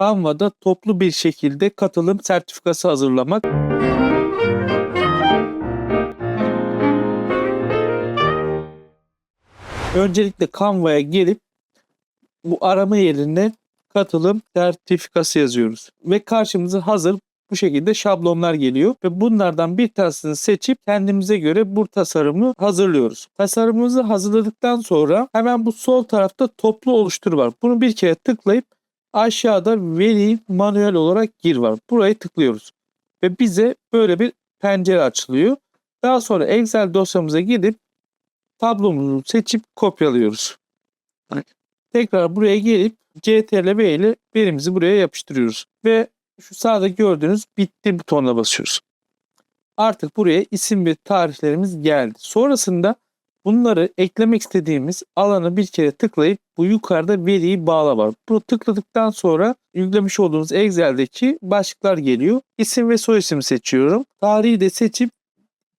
Canva'da toplu bir şekilde katılım sertifikası hazırlamak. Öncelikle Canva'ya gelip bu arama yerine katılım sertifikası yazıyoruz. Ve karşımıza hazır bu şekilde şablonlar geliyor ve bunlardan bir tanesini seçip kendimize göre bu tasarımı hazırlıyoruz. Tasarımımızı hazırladıktan sonra hemen bu sol tarafta toplu oluştur var. Bunu bir kere tıklayıp aşağıda veri manuel olarak gir var. Burayı tıklıyoruz ve bize böyle bir pencere açılıyor. Daha sonra Excel dosyamıza gidip tablomuzu seçip kopyalıyoruz. Tekrar buraya gelip CTRL V ile verimizi buraya yapıştırıyoruz ve şu sağda gördüğünüz bitti butonuna basıyoruz. Artık buraya isim ve tarihlerimiz geldi. Sonrasında bunları eklemek istediğimiz alanı bir kere tıklayıp bu yukarıda veriyi bağla var. Bunu tıkladıktan sonra yüklemiş olduğunuz Excel'deki başlıklar geliyor. İsim ve soy isim seçiyorum. Tarihi de seçip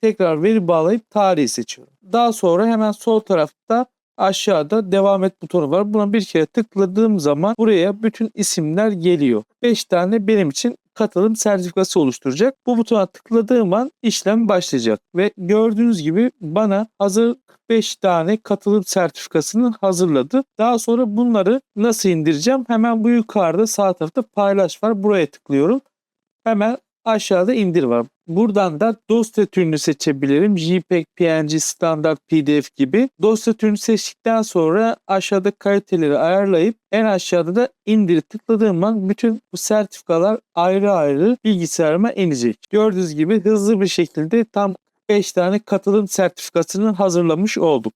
tekrar veri bağlayıp tarihi seçiyorum. Daha sonra hemen sol tarafta aşağıda devam et butonu var. Buna bir kere tıkladığım zaman buraya bütün isimler geliyor. 5 tane benim için katılım sertifikası oluşturacak. Bu butona tıkladığım an işlem başlayacak ve gördüğünüz gibi bana hazır 5 tane katılım sertifikasını hazırladı. Daha sonra bunları nasıl indireceğim? Hemen bu yukarıda sağ tarafta paylaş var. Buraya tıklıyorum. Hemen aşağıda indir var. Buradan da dosya türünü seçebilirim. JPEG, PNG, standart PDF gibi. Dosya türünü seçtikten sonra aşağıda kaliteleri ayarlayıp en aşağıda da indir tıkladığım an bütün bu sertifikalar ayrı ayrı bilgisayarıma inecek. Gördüğünüz gibi hızlı bir şekilde tam 5 tane katılım sertifikasını hazırlamış olduk.